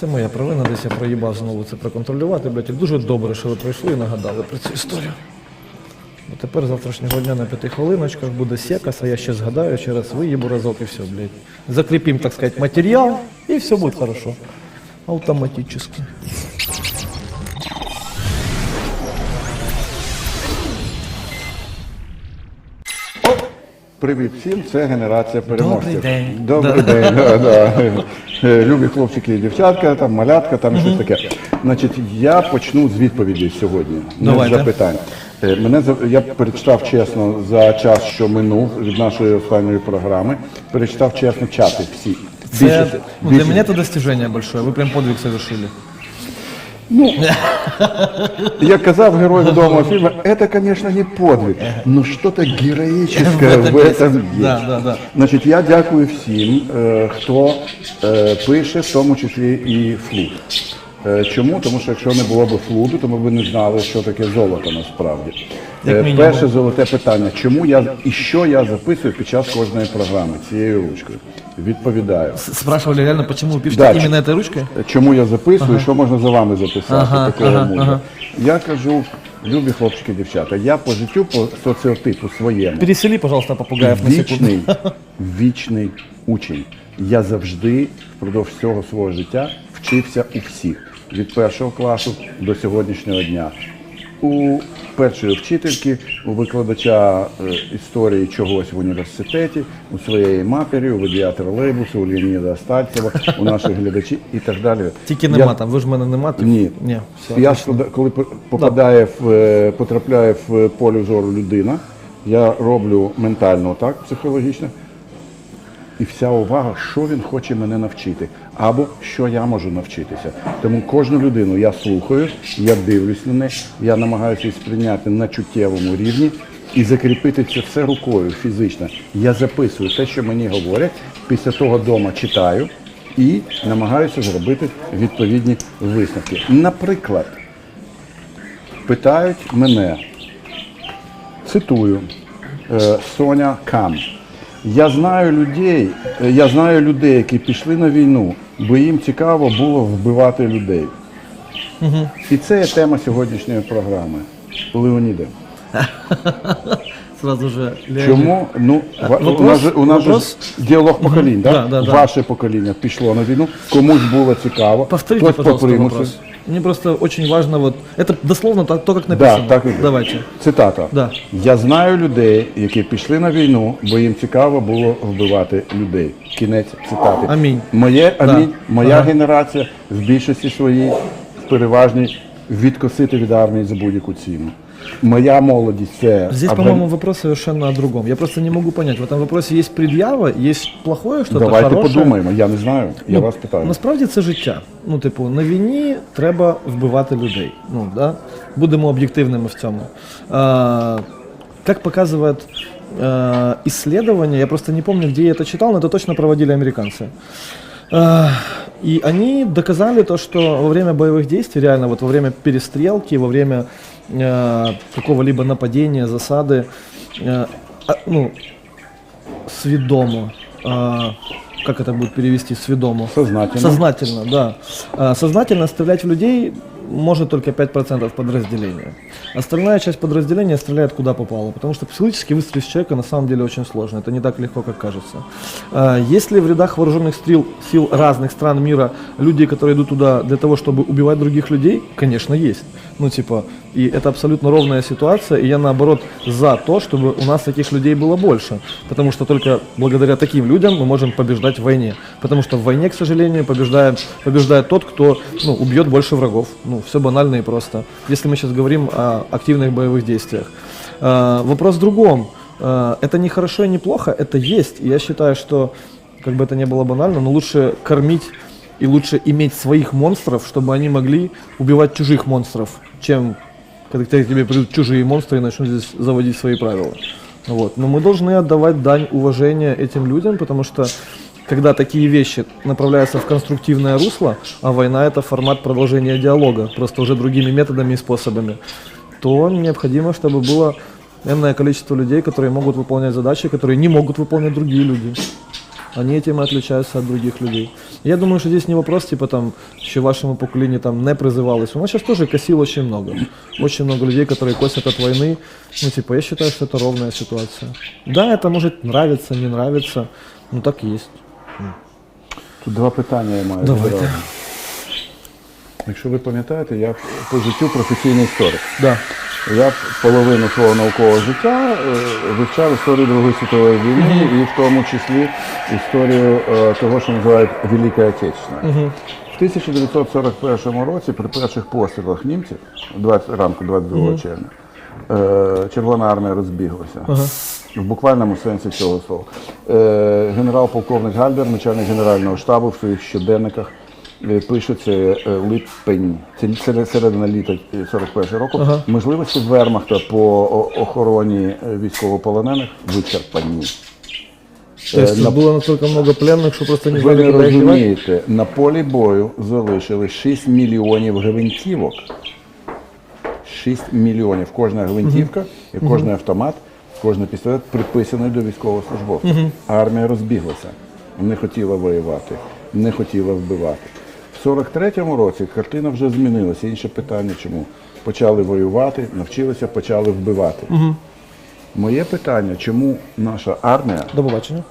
Це моя провина, десь я проїбав знову це проконтролювати, блядь. І дуже добре, що ви прийшли і нагадали про цю історію. Бо тепер завтрашнього дня на п'яти хвилиночках буде секас, а я ще згадаю, ще раз виїбу разок і все, блядь. Закріпім, так сказати, матеріал, і все буде хорошо. Автоматически. Привіт всім, це генерація переможців. Добрий день. Добрий день. Да, да. Е, Любі хлопчики і дівчатка, там малятка, там щось таке. Значить, я почну з відповідей сьогодні, не з Давайте. запитань. Е, Мене за- я перечитав чесно за час, що минув від нашої останньої програми. Перечитав чесно чати всі. Це, Більшість- ну, для більшість- меня это достижение большое. Вы прям подвиг совершили. Як казав герой відомого фільму, це, звісно, не подвиг, но что-то героическое в этом. Да, да, да. Значить, я дякую всім, е, хто е, пише, в тому числі і флут. Е, Чому? Тому що якщо не було б флуту, то ми б не знали, що таке золото насправді. Як Е. Перше золоте питання: чому я і що я записую під час кожної програми цією ручкою? Відповідаю. Спрашивали реально, почему вы пишете Да, именно этой ручкой? Чому я записую, що можна за вами записати Ага, такого ага, мужа? ага. Я кажу, любі хлопчики, дівчата, я по життю, по соціотипу своєму, Пересели, пожалуйста, попугаев на секунду. вічний, вічний учень. Я завжди впродовж всього свого життя вчився у всіх від першого класу до сьогоднішнього дня. У першої вчительки, у викладача е, історії чогось в університеті, у своєї матері, у водія тролейбусу, у Леоніда Стальцева, у наших глядачів і так далі. Тільки Я- нема там, ви ж в мене нема. типу? ні. Ні, все. я ж коли- коли попадає в е, потрапляє в поле зору людина, я роблю ментально так, психологічно. І вся увага, що він хоче мене навчити, або що я можу навчитися. Тому кожну людину я слухаю, я дивлюсь на неї, я намагаюся сприйняти на чуттєвому рівні і закріпити це все рукою фізично. Я записую те, що мені говорять, після того вдома читаю і намагаюся зробити відповідні висновки. Наприклад, питають мене, цитую е, Соня Кам. Я знаю людей, е, я знаю людей, які пішли на війну, бо їм цікаво було вбивати людей. І це є тема сьогоднішньої програми. Леоніде. Сразу же. Чому? Ну, вопрос- у нас же, у нас же діалог поколінь, да? Да, да, да. Ваше покоління пішло на війну, комусь було цікаво, Повторите, хтось пожалуйста, попримусив. Мне просто очень важно вот... Это дословно то, то, как написано. Да, так і є. Давайте. Цитата. Да. Я знаю людей, які пішли на війну, бо їм цікаво було вбивати людей. Кінець цитати. Амінь. Моє амінь, моя Ага. генерація в більшості своїй в переважній відкосити від армії за будь-яку ціну. Моя молодість це Здесь, Афган- по-моему, вопрос совершенно о другом. Я просто не могу понять. В этом вопросе есть предъява, есть плохое что-то Давайте хорошее. подумаємо. Я не знаю. Я вас питаю. Насправді це життя. Ну, типу, на війні треба вбивати людей. Ну, да? Будемо об'єктивними в цьому. А, как показывает а, исследование, я просто не помню, где я это читал, но это точно проводили американцы. А, И они доказали то, что во время боевых действий, реально вот во время перестрелки, во время э, какого-либо нападения, засады, э, а, ну, сведомо, а, как это будет перевести, сведомо? Сознательно. Сознательно, да. А, Сознательно стрелять в людей может только 5% подразделения. Остальная часть подразделения стреляет куда попало, потому что психологически выстрелить в человека на самом деле очень сложно, это не так легко, как кажется. А, Если в рядах вооруженных стрел, сил разных стран мира люди, которые идут туда для того, чтобы убивать других людей, конечно, есть. Ну, типа, и это абсолютно ровная ситуация, и я, наоборот, за то, чтобы у нас таких людей было больше, потому что только благодаря таким людям мы можем побеждать в войне, потому что в войне, к сожалению, побеждает, побеждает тот, кто ну, убьет больше врагов. Ну, все банально и просто. Если мы сейчас говорим о активных боевых действиях. А, вопрос в другом. А, это не хорошо и не плохо, это есть. Я считаю, что, как бы это ни было банально, но лучше кормить и лучше иметь своих монстров, чтобы они могли убивать чужих монстров, чем когда к тебе придут чужие монстры и начнут здесь заводить свои правила. Вот. Но мы должны отдавать дань уважения этим людям, потому что когда такие вещи направляются в конструктивное русло, а война это формат продолжения диалога, просто уже другими методами и способами, то необходимо, чтобы было энное количество людей, которые могут выполнять задачи, которые не могут выполнять другие люди. Они этим и отличаются от других людей. Я думаю, что здесь не вопрос, типа там, еще вашему поколению там не призывалось. У нас сейчас тоже косил очень много. Очень много людей, которые косят от войны. Ну, типа, я считаю, что это ровная ситуация. Да, это может нравиться, не нравиться, но так есть. Тут два питання я маю. Давайте. відразу. Якщо ви пам'ятаєте, я по життю професійний історик. Да. Я половину свого наукового життя е, вивчав історію Другої світової війни і в тому числі історію е, того, що називають Велика Отечественна. В 1941 році при перших пострілах німців, 20, ранку 22 червня, е, Червона армія розбіглася В буквальному сенсі цього слова. Е, Генерал-полковник Гальбер, начальник Генерального штабу в своїх щоденниках е, пише це е, липень, це серед- середина літа 41 року. Ага. Можливості Вермахта по о- охороні е, військовополонених вичерпані. То есть Э, на- было настолько много пленных, что просто не Ви знали, не куда их девать? розумієте, на полі бою залишили 6 мільйонів гвинтівок. 6 мільйонів. Кожна гвинтівка і кожен автомат, кожен пістолет приписаний до військовослужбовця. Армія розбіглася, не хотіла воювати, не хотіла вбивати. В 43-му році картина вже змінилася. Інше питання, чому? Почали воювати, навчилися, почали вбивати. Моє питання, чому наша армія До побачення.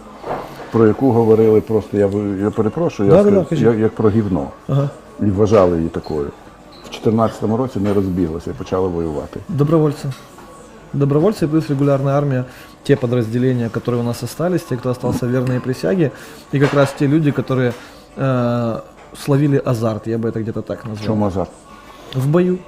про яку говорили просто, я, я перепрошую, я Да-да-да, як, як про гівно. Ага. І вважали її такою. В 2014 році не розбіглася і почала воювати. Добровольцы. Добровольцы плюс регулярная армия, те подразделения, которые у нас остались, те, кто остался верные присяге, и как раз те люди, которые э, словили азарт, я бы это где-то так назвал. Чому азарт? В бою.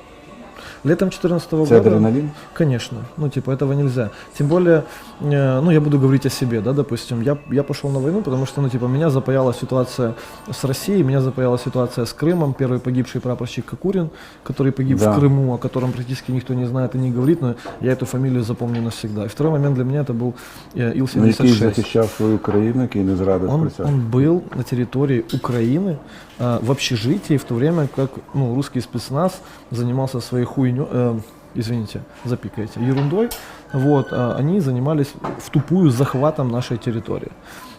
Летом 2014 Це года... адреналін? Конечно. Ну, типа, этого нельзя. Тем более, ну, я буду говорить о себе, да, допустим. Я, я пошел на войну, потому что, ну, типа, меня запаяла ситуация с Россией, меня запаяла ситуация с Крымом. Первый погибший прапорщик Кокурин, который погиб Да. в Крыму, о котором практически никто не знает и не говорит, но я эту фамилию запомню навсегда. И второй момент для меня это был э, Ну, який Ил-76. захищав свою країну, який не зрадив Он, он был на территории Украины а, в общежитии в то время, как ну, русский спецназ занимался своей хуйней, э, извините, запикаете, ерундой. Вот, а, они занимались в тупую захватом нашей территории.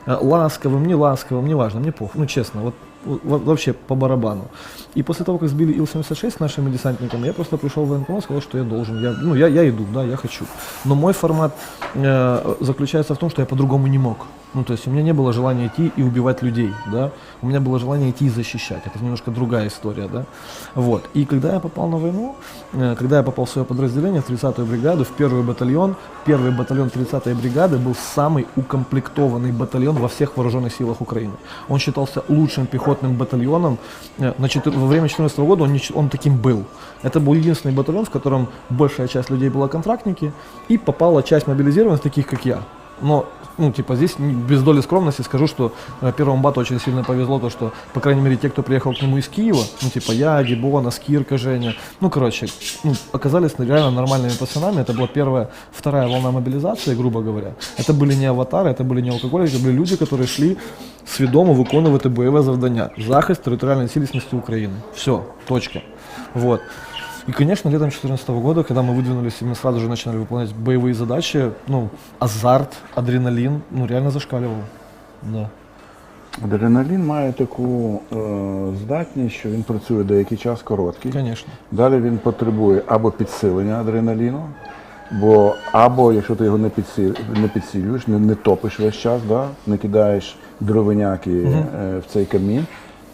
А, ласковым, не ласковым, неважно, мне похуй, ну честно, вот во- вообще по барабану. И после того, как сбили Ил-76 с нашими десантниками, я просто пришел в военкомат, сказал, что я должен, я, ну я, я иду, да, я хочу. Но мой формат э, заключается в том, что я по-другому не мог. Ну, то есть у меня не было желания идти и убивать людей, да. У меня было желание идти и защищать. Это немножко другая история, да. Вот. И когда я попал на войну, э, когда я попал в свое подразделение, в 30-ю бригаду, в первый батальон, первый батальон 30-й бригады был самый укомплектованный батальон во всех вооруженных силах Украины. Он считался лучшим пехотным батальоном. Э, во время 14 года он, он таким был. Это был единственный батальон, в котором большая часть людей была контрактники, и попала часть мобилизированных, таких как я Но, ну, типа, здесь не- без доли скромности скажу, что э, первому бату очень сильно повезло, то, что, по крайней мере, те, кто приехал к нему из Киева, ну, типа, я, Гибона, Скирка, Женя, ну, короче, ну, оказались реально нормальными пацанами. Это была первая, вторая волна мобилизации, грубо говоря. Это были не аватары, это были не алкоголики, это были люди, которые шли свідомо виконувати бойове завдання. Захист територіальної цілісності України. Все, точка. Вот. И, конечно, летом 2014 года, когда мы выдвинулись, и мы сразу же начинали выполнять боевые задачи, ну, азарт, адреналин, ну, реально зашкаливал. Да. Адреналін має таку е, здатність, що він працює деякий час короткий. Конечно. Далі він потребує або підсилення адреналіну, бо або якщо ти його не, підсил, не підсилюєш, не, не топиш весь час, да? не кидаєш дровиняки е, в цей камін,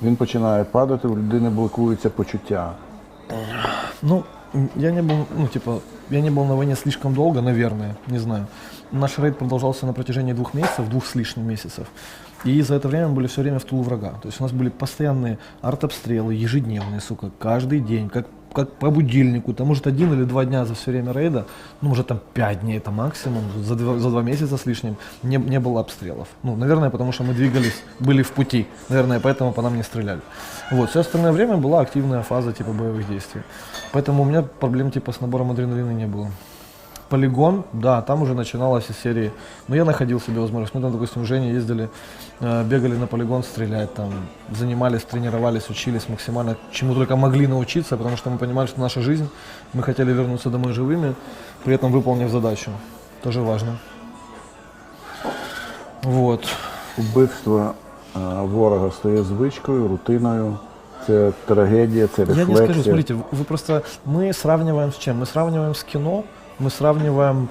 він починає падати, у людини блокуються почуття. Ну, м, я не был, ну, типа, я не был на войне слишком долго, наверное, не знаю. Наш рейд продолжался на протяжении двух месяцев, двух с лишним месяцев. И за это время мы были все время в тылу врага. То есть у нас были постоянные артобстрелы, ежедневные, сука, каждый день, как, как по будильнику. Там, может, один или два дня за все время рейда, ну, может, там пять дней это максимум, за два, за два месяца с лишним не, не было обстрелов. Ну, наверное, потому что мы двигались, были в пути. Наверное, поэтому по нам не стреляли. Вот, все остальное время была активная фаза типа боевых действий. Поэтому у меня проблем типа с набором адреналина не было. Полигон, да, там уже начиналась из серии. Но я находил себе возможность. Мы там, допустим, с Женей ездили, э, бегали на полигон стрелять, там, занимались, тренировались, учились максимально, чему только могли научиться, потому что мы понимали, что наша жизнь, мы хотели вернуться домой живыми, при этом выполнив задачу. Тоже важно. Вот. Убивство е, ворога стає звичкою, рутиною. Це трагедія, це Я рефлексія. не скажу, смотрите, вы просто, мы сравниваем с чем? Мы сравниваем с кино, мы сравниваем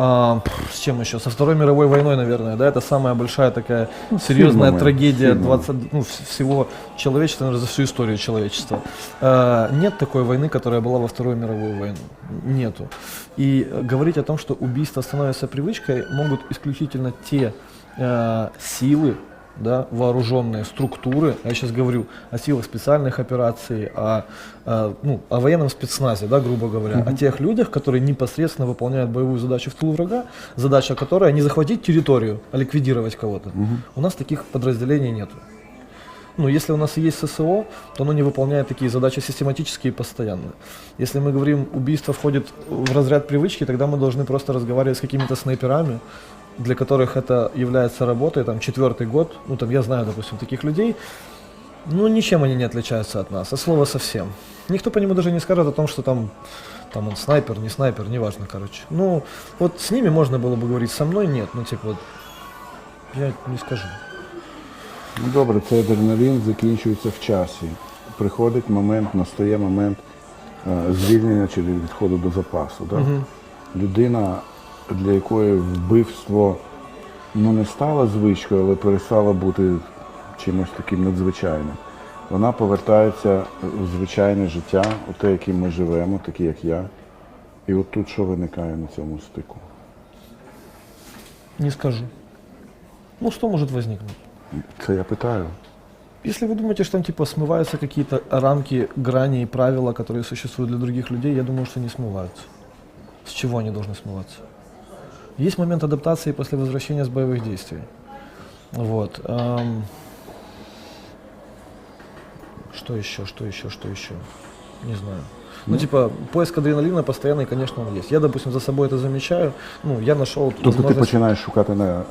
а, с чем еще? Со Второй мировой войной, наверное, да, это самая большая такая серьезная фильмами, трагедия фильмами. 20, ну, вс- всего человечества, наверное, за всю историю человечества. А, нет такой войны, которая была во Вторую мировую войну. Нету. И говорить о том, что убийство становится привычкой, могут исключительно те э, силы, да, вооруженные структуры, я сейчас говорю о силах специальных операций, о, э, ну, о военном спецназе, да, грубо говоря, о тех людях, которые непосредственно выполняют боевую задачу в тылу врага, задача которой не захватить территорию, а ликвидировать кого-то. У нас таких подразделений нету. Ну, если у нас и есть ССО, то оно не выполняет такие задачи систематически и постоянно. Если мы говорим, убийство входит в разряд привычки, тогда мы должны просто разговаривать с какими-то снайперами, для которых это является работой, там, четвертый год, ну, там, я знаю, допустим, таких людей, ну, ничем они не отличаются от нас, от слова совсем. Никто по нему даже не скажет о том, что там, там он снайпер, не снайпер, неважно, короче. Ну, вот с ними можно было бы говорить, со мной нет, ну, типа, вот, я не скажу. Ну, добре, цей адреналін закінчується в часі. Приходить момент, настає момент е, звільнення чи відходу до запасу. Да? Людина, для якої вбивство ну, не стало звичкою, але перестало бути чимось таким надзвичайним. Вона повертається в звичайне життя, у те, яким ми живемо, такі як я. І от тут що виникає на цьому стику? Не скажу. Ну, что может возникнуть? Це я питаю. Если вы думаете, что там типа смываются какие-то рамки, грани и правила, которые существуют для других людей, я думаю, что не смываются. С чего они должны смываться? Есть момент адаптации после возвращения с боевых действий. Вот. эм, Что еще, что еще, что еще? Не знаю. Ну, типа, поиск адреналина постоянный, конечно, он есть. Я, допустим, за собой это замечаю. Ну, я нашел Тобто ти возможность- починаєш шукати на,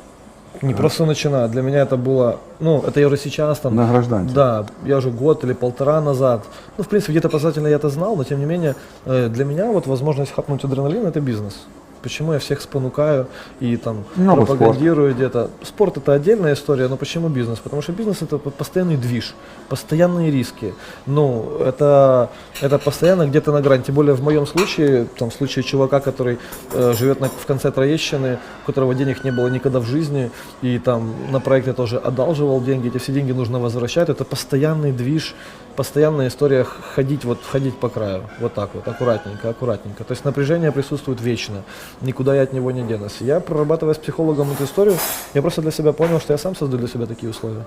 Не просто начинаю. Для меня это было, ну, это я уже сейчас там. на гражданці. Да, я уже год или полтора назад. Ну, в принципе, где-то подсознательно я это знал, но тем не менее, э, для меня вот возможность хапнуть адреналин это бизнес. Почему я всех спонукаю и там Ну, пропагандирую где-то. Спорт это отдельная история, но почему бизнес? Потому что бизнес это по- постоянный движ, постоянные риски. Ну, это, это постоянно где-то на грани. Тем более в моем случае, там, в случае чувака, который э, живет на, в конце Троещины, у которого денег не было никогда в жизни, и там на проекте тоже одалживал деньги, эти все деньги нужно возвращать. Это постоянный движ, постоянная история ходить, вот, ходить по краю. Вот так вот, аккуратненько, аккуратненько. То есть напряжение присутствует вечно. Никуда я от него не денусь. Я, прорабатывая с психологом эту историю, я просто для себя понял, что я сам создаю для себя такие условия.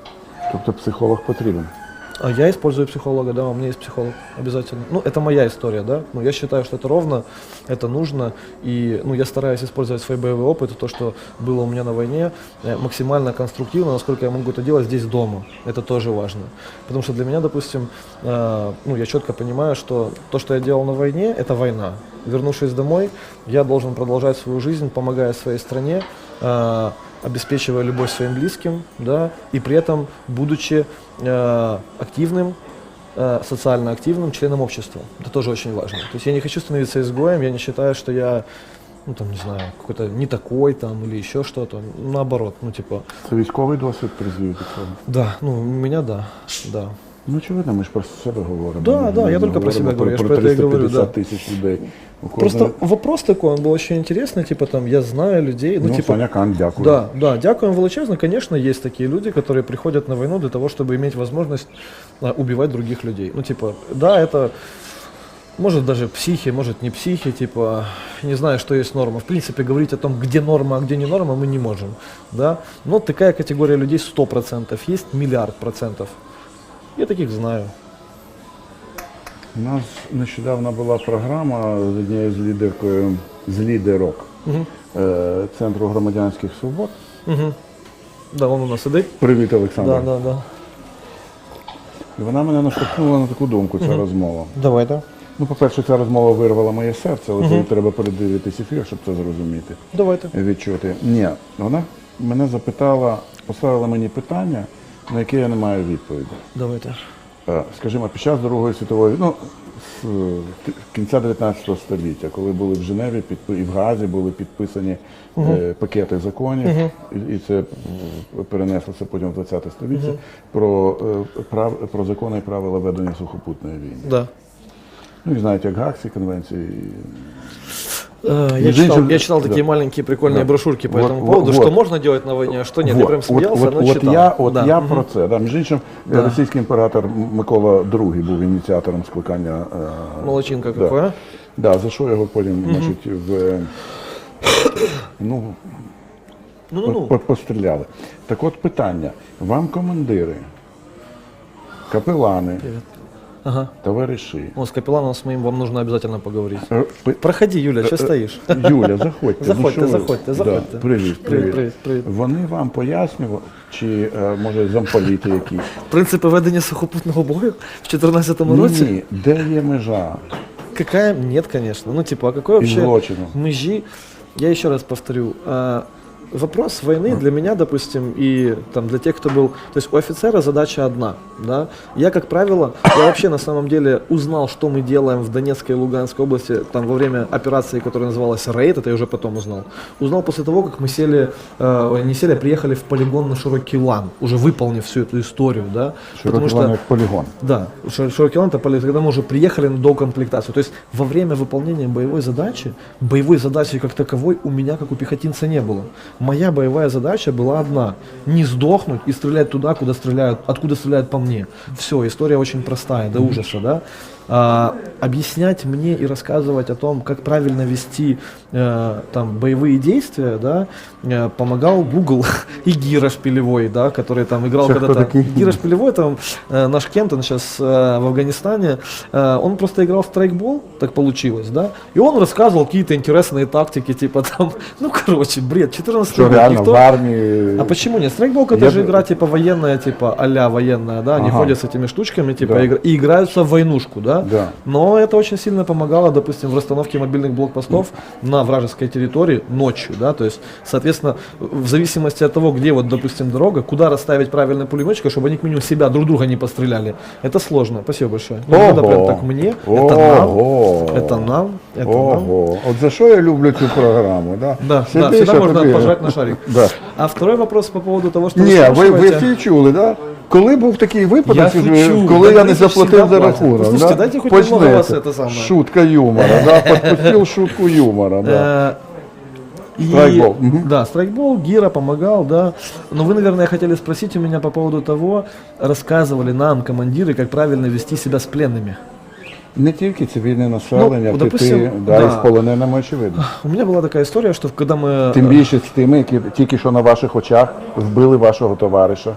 Тобто психолог потрібен. А я использую психолога, да, у меня есть психолог, обязательно. Ну, это моя история, да. Ну, я считаю, что это ровно, это нужно. И, ну, я стараюсь использовать свой боевой опыт, то, что было у меня на войне, э, максимально конструктивно, насколько я могу это делать здесь дома. Это тоже важно. Потому что для меня, допустим, э, ну, я четко понимаю, что то, что я делал на войне, это война. Вернувшись домой, я должен продолжать свою жизнь, помогая своей стране, э, обеспечивая любовь своим близким, да, и при этом будучи э, активным, э, социально активным членом общества. Это тоже очень важно. То есть я не хочу становиться изгоем, я не считаю, что я, ну там, не знаю, какой-то не такой там или еще что-то. Наоборот, ну типа, Це військовий досвід призвів до цього. да, ну у меня да, да. Ну, очевидно, ми ж про себе говоримо. Да, Ми да, не я только про говоримо себя говорю, я ж про про это и говорю, 350 да. тисяч людей. Просто вопрос такой, он был очень интересный, типа там, я знаю людей, ну, Ну, типа, Кан, дякую. Да, да, дякуем величезно. Конечно, есть такие люди, которые приходят на войну для того, чтобы иметь возможность а, убивать других людей. Ну, типа, да, это может даже психи, может не психи, типа, не знаю, что есть норма. В принципе, говорить о том, где норма, а где не норма, мы не можем, да. Но такая категория людей 100%, есть миллиард процентов. Я таких знаю. У нас нещодавно була програма з однією з лідеркою з лідерок е, Центру громадянських свобод. Угу. Да, он у нас сидит. Привіт, Олександр. Да, да, да. І вона мене наштовхнула на таку думку, ця розмова. Давай, да. Ну, по-перше, ця розмова вирвала моє серце, але тобі треба передивитись ефір, щоб це зрозуміти. Давайте. відчути. Ні, вона мене запитала, поставила мені питання, на яке я не маю відповіді. Давайте. Е, Скажімо, під час Другої світової, ну, з е, кінця 19 століття, коли були в Женеві і в Газі були підписані е, пакети законів, і, і це перенеслося потім в 20 століття, про, е, прав, про закони і правила ведення сухопутної війни. Да. Ну, і знаєте, як Гаагські конвенції. Я Между читал, я читал такие да. маленькие прикольные Да. брошюрки по Вот, этому вот, поводу, вот. что можно делать на войне, а что нет. Я прям смеялся, от, но от, читал. я, от Да. я про це. Да. Між іншим, Да. російський імператор Микола II був ініціатором скликання. е, Молодчинка да. какой, а? Да, за що його потім, значить, в, е, ну, Ну-ну-ну. постріляли. Так от питання. Вам командири, капелани, Ага. товариші. О, с капелланом с моим вам нужно обязательно поговорить. е, Проходи, Юля, что стоишь? Юля, заходьте. Заходьте, ну, заходьте, заходьте. Да, привіт, привіт, привіт. Вони вам пояснювали, чи е, може замполіти якісь? Принципы ведения сухопутного бою в 2014 Ні, році? ні, де є межа? Какая? Нет, конечно. Ну, типа, а какой вообще межи? Я еще раз повторю. Вопрос войны для меня, допустим, и там для тех, кто был... То есть у офицера задача одна, да? Я, как правило, я вообще на самом деле узнал, что мы делаем в Донецкой и Луганской области, там во время операции, которая называлась «Рейд», это я уже потом узнал. Узнал после того, как мы сели, э, не сели, а приехали в полигон на Широкий Лан, уже выполнив всю эту историю, да? Потому Широкий лан як полігон. да, шир- широкий лан это поле- когда мы уже приехали на докомплектацию. То есть во время выполнения боевой задачи, боевой задачи как таковой у меня, как у пехотинца, не было. Моя боевая задача была одна. Не сдохнуть и стрелять туда, куда стреляют, откуда стреляют по мне. Все, история очень простая, до ужаса, да. А, объяснять мне и рассказывать о том, как правильно вести э, там боевые действия, да, э, помогал Google и Гира Шпилевой, да, который там играл когда-то. Гира Шпилевой, там э, наш Кент, он сейчас э, в Афганистане, э, он просто играл в страйкбол, так получилось, да, и он рассказывал какие-то интересные тактики, типа там, ну короче, бред, 14 Що год, реально никто- в армії. а почему нет? Страйкбол это Я же бы- игра типа военная, типа а-ля военная, да, они Ага. ходят с этими штучками, типа, Да. игр- и играются в войнушку, да? Да. Но это очень сильно помогало, допустим, в расстановке мобильных блокпостов на вражеской территории ночью, да, то есть, соответственно, в зависимости от того, где вот, допустим, дорога, куда расставить правильно пулеметчика, чтобы они к минимум себя друг друга не постреляли. Это сложно. Спасибо большое. Не надо прям так мне, это нам, Ого. это нам, это нам. Ого. От за що я люблю цю програму, да? Да, да, Сидиш, всегда а можно тобі- пожать на шарик. Да. А второй вопрос по поводу того, что Ні, ви, ви спрашиваете. всі чули, да? Коли був такий випадок, Я що- шучу. коли я не люди заплатив всегда за платят. рахунок. Послушайте, да? дайте хоть Почнете. немного вас это самое. Шутка юмора, да? Подпустил шутку юмора, да. Э, и- Страйкбол, мгм. Да, страйкбол, Гира помогал, да. Но вы, наверное, хотели спросить у меня по поводу того, рассказывали нам командиры, как правильно вести себя с пленными. Не тільки цивільне населення, Ну, ти, допустим, ти да, да. і з полоненими очевидно. У меня была такая история, что когда мы... Тим більше з тими, які тільки що на ваших очах вбили вашого товариша.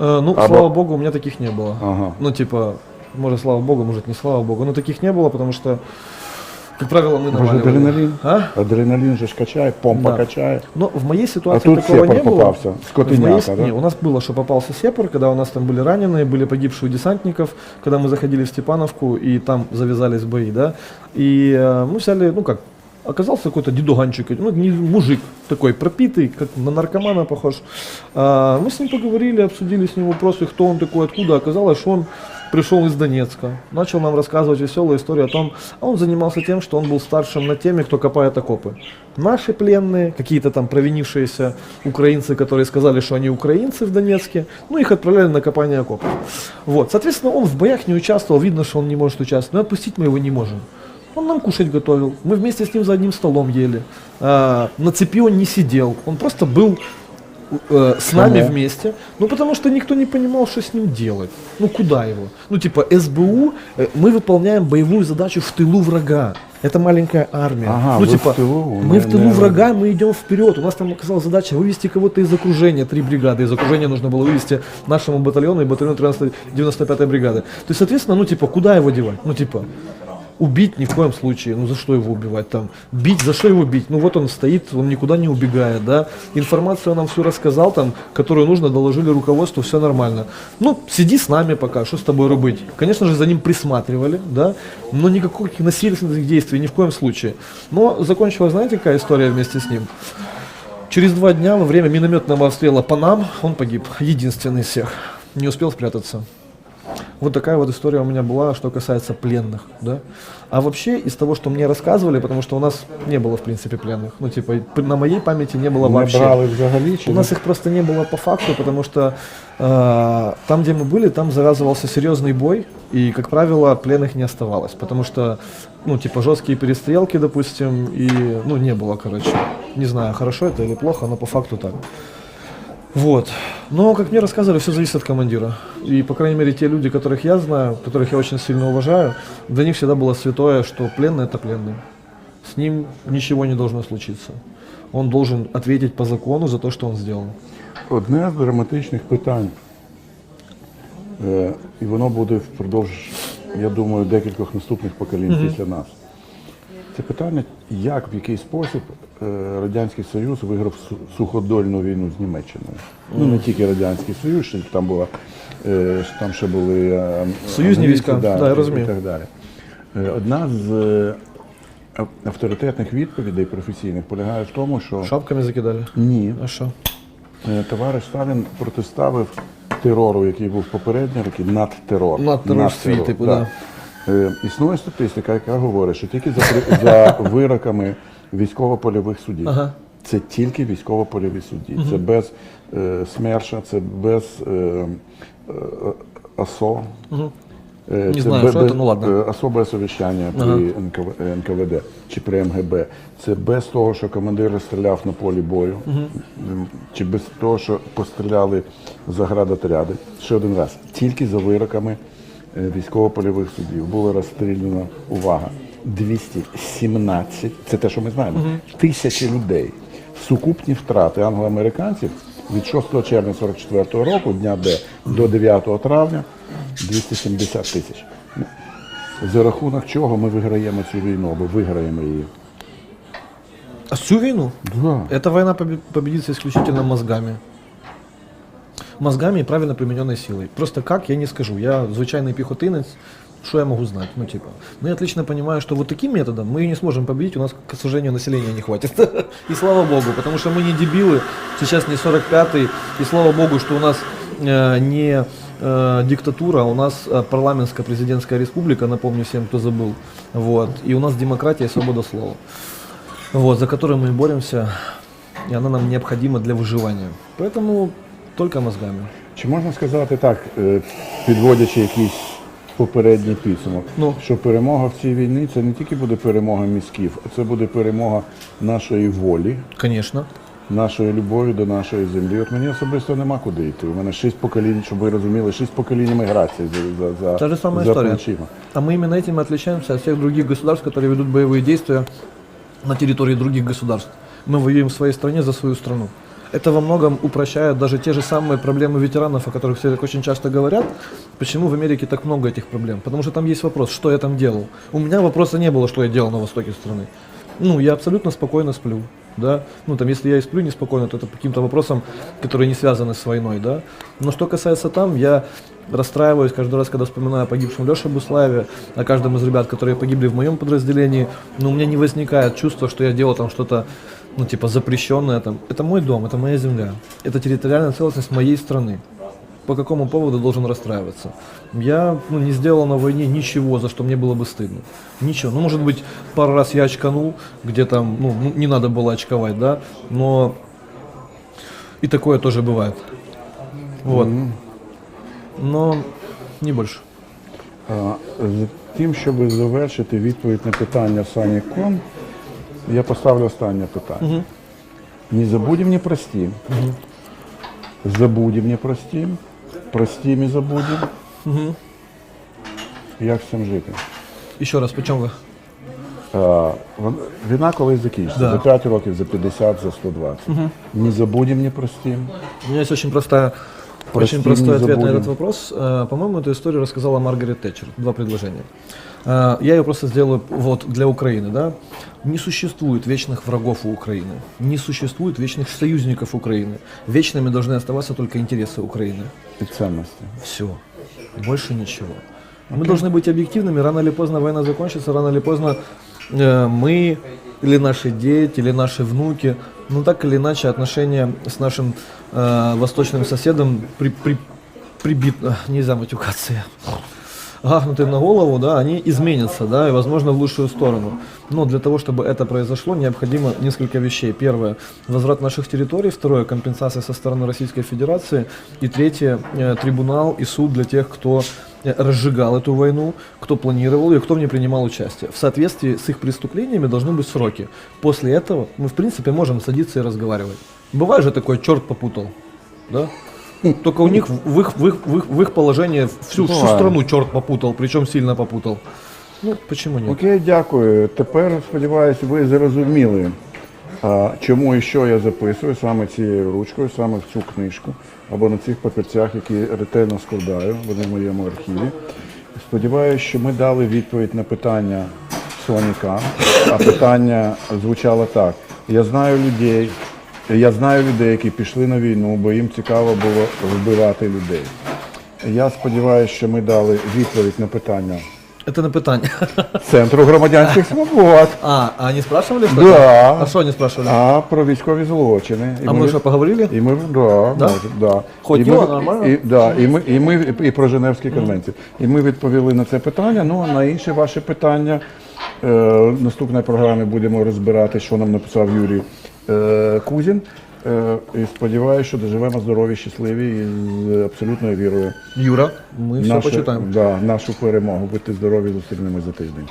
э, ну, Або- слава богу, у меня таких не было. Ага. Ну, типа, может, слава богу, может, не слава богу. Но таких не было, потому что, как правило, мы Може, наваливали. адреналін? А? Адреналін же ж качає, помпа Да. качає. Но в моей А ситуации тут такого сепар не было. попался, В скотиняка, моей с- да? Не, у нас было, что попался сепар, когда у нас там были раненые, были погибшие у десантников, когда мы заходили в Степановку и там завязались бои, да. И э, мы взяли, ну как, оказался какой-то дедуганчик, ну не мужик такой пропитый, как на наркомана похож. А, мы с ним поговорили, обсудили с ним вопросы, кто он такой, откуда. Оказалось, что он пришел из Донецка, начал нам рассказывать веселую историю о том, а он занимался тем, что он был старшим над теми, кто копает окопы. Наши пленные, какие-то там провинившиеся украинцы, которые сказали, что они украинцы в Донецке, ну их отправляли на копание окопов. Вот, соответственно, он в боях не участвовал, видно, что он не может участвовать, но отпустить мы его не можем. Он нам кушать готовил, мы вместе с ним за одним столом ели. А, на цепи он не сидел, он просто был э, с нами вместе. Ну, потому что никто не понимал, что с ним делать. Ну, куда его? Ну, типа, СБУ, э, мы выполняем боевую задачу в тылу врага. Это маленькая армия. Ага, ну, типа, в тылу, мы в тылу не- врага, мы идем вперед. У нас там оказалась задача вывести кого-то из окружения, три бригады. Из окружения нужно было вывести нашему батальону и батальону 13 95-й бригады. То есть, соответственно, ну, типа, куда его девать? Ну, типа, убить ни в коем случае. Ну, за что его убивать там? Бить, за что его бить? Ну, вот он стоит, он никуда не убегает, да. Информацию он нам всю рассказал, там, которую нужно, доложили руководству, все нормально. Ну, сиди с нами пока, что с тобой рубить? Конечно же, за ним присматривали, да, но никаких насильственных действий ни в коем случае. Но закончилась, знаете, какая история вместе с ним? Через два дня во время минометного обстрела по нам он погиб, единственный из всех. Не успел спрятаться. Вот такая вот история у меня была, что касается пленных, да. А вообще из того, что мне рассказывали, потому что у нас не было в принципе пленных, ну типа на моей памяти не было Не вообще. брали взагалі чи У нас их просто не было по факту, потому что э, там, где мы были, там завязывался серьезный бой, и, как правило, пленных не оставалось, потому что, ну, типа, жесткие перестрелки, допустим, и, ну, не было, короче. Не знаю, хорошо это или плохо, но по факту так. Вот. Но, как мне рассказывали, все зависит от командира. И, по крайней мере, те люди, которых я знаю, которых я очень сильно уважаю, для них всегда было святое, что пленный – это пленный. С ним ничего не должно случиться. Он должен ответить по закону за то, что он сделал. Одне з драматичних питань, е, і воно буде впродовж, я думаю, декількох наступних поколінь після нас. Це питання, як в який спосіб е, Радянський Союз виграв суходольну війну з Німеччиною. Ну не тільки Радянський Союз, ще там була е, там ще були е, Союзні війська, да, я і- розумію. і так далі. Е, Одна з е, авторитетних відповідей професійних полягає в тому, що Шапками закидали. ні, А що? Е, Товариш Сталін протиставив терору, який був попередні роки, над терор. Надтерор свій, типу, да. Е, Існує статистика, яка говорить, що тільки за, за вироками військово-польових судів. Ага. Це тільки військово-польові судді. Це без е, СМЕРШа, це без е, е, АСО. Е, Не знаю, що це, ну ладно. е, особе совіщання при НКВ, НКВД чи при МГБ. Це без того, що командир розстріляв на полі бою, М, чи без того, що постріляли заградотряди. Ще один раз. Тільки за вироками е, військово-польових судів було розстріляно, увага, 217, це те, що ми знаємо, тисячі людей. Сукупні втрати англоамериканців від 6 червня 44 року, дня Д, до 9 травня 270 тисяч. За рахунок чого ми виграємо цю війну, або виграємо її? А всю войну? Да. Эта война побе- победится исключительно мозгами. Мозгами и правильно примененной силой. Просто как, я не скажу. Я звичайный пехотинец, что я могу знать? Ну, типа. Но я отлично понимаю, что вот таким методом мы ее не сможем победить, у нас, к сожалению, населения не хватит. И слава богу, потому что мы не дебилы, сейчас не 45-й, и слава богу, что у нас э, не э, диктатура, у нас э, парламентская президентская республика, напомню всем, кто забыл. Вот. И у нас демократия и свобода слова вот, за которую мы боремся, и она нам необходима для выживания. Поэтому только мозгами. Чи можна сказати так, підводячи якийсь попередній підсумок, Ну. що перемога в цій війні це не тільки буде перемога мізків, а це буде перемога нашої волі, Конечно. нашої любові до нашої землі. От мені особисто нема куди йти. У мене шість поколінь, щоб ви розуміли, шість поколінь еміграції за, за, за, Та же самая за история. плечима. А мы именно этим и отличаемся от всех других государств, которые ведут боевые действия на территории других государств. Мы воюем в своей стране за свою страну. Это во многом упрощает даже те же самые проблемы ветеранов, о которых все так очень часто говорят. Почему в Америке так много этих проблем? Потому что там есть вопрос, что я там делал. У меня вопроса не было, что я делал на востоке страны. Ну, я абсолютно спокойно сплю. Да? Ну, там, если я и сплю неспокойно, то это по каким-то вопросам, которые не связаны с войной, да. Но что касается там, я расстраиваюсь каждый раз, когда вспоминаю о погибшем Леше Буславе, о каждом из ребят, которые погибли в моем подразделении, но у меня не возникает чувства, что я делал там что-то, ну, типа, запрещенное там. Это мой дом, это моя земля, это территориальная целостность моей страны. По какому поводу должен расстраиваться? Я ну, не сделал на войне ничего, за что мне было бы стыдно. Ничего. Ну, может быть, пару раз я очканул, где там, ну, ну, не надо было очковать, да, но и такое тоже бывает. Вот. Но не больше. А, З тим, щоб завершити відповідь на питання Сані Кон, я поставлю останнє питання. Не забудем, не простим. Забудем, не простим. Простим і забудем. Як з цим жити? Еще раз, почем вы? А, вон- Війна колись закінчиться. Да. За 5 років, за 50, за 120. Не забудем, не простим. У меня есть очень простая, Прости, очень простой не ответ на забудем. этот вопрос. Э, По-моему, эту историю рассказала Маргарет Тэтчер. Два предложения. Э, Я ее просто сделаю вот для Украины, да. Не существует вечных врагов у Украины. Не существует вечных союзников Украины. Вечными должны оставаться только интересы Украины. І цінності. Все. Больше ничего. Мы должны быть объективными. Рано или поздно война закончится, рано или поздно э, мы или наши дети, или наши внуки, ну так или иначе отношения с нашим э, восточным соседом при, при- прибит, а, нельзя матюкаться, Я гахнутые на голову, да, они изменятся, да, и, возможно, в лучшую сторону. Но для того, чтобы это произошло, необходимо несколько вещей. Первое – возврат наших территорий. Второе – компенсация со стороны Российской Федерации. И третье э, – трибунал и суд для тех, кто э, разжигал эту войну, кто планировал ее, кто в ней принимал участие. В соответствии с их преступлениями должны быть сроки. После этого мы, в принципе, можем садиться и разговаривать. Бывает же такой, черт попутал, да? Только у них в их, в их, в их, в их положении всю, всю страну черт попутал, причем сильно попутал. Ну, почему нет? Окей, дякую. Тепер сподіваюся, ви зрозуміли, а, чому і що я записую саме цією ручкою, саме в цю книжку або на цих папірцях, які ретельно складаю, вони в моєму архіві. Сподіваюся, що ми дали відповідь на питання Соніка. А питання звучало так: я знаю людей, я знаю людей, які пішли на війну, бо їм цікаво було вбивати людей. Я сподіваюся, що ми дали відповідь на питання Это на питание. Центру громадянських свобод. А, а они спрашивали что Да. А что они спрашивали? А про військові злочини. І А мы что, поговорили? І ми, да, Да? Може, да. Хотіло, і ми, нормально? І, да, і, ми, і ми і про Женевські конвенції. І ми відповіли на це питання. Ну а на інші ваші питання е, в наступній програмі будемо розбирати, що нам написав Юрій Кузін. Е, і сподіваюся, що доживемо здорові, щасливі і з абсолютною вірою. Юра, ми все нашу- почитаємо. Да, нашу перемогу. Будьте здорові, зустрінемось за тиждень.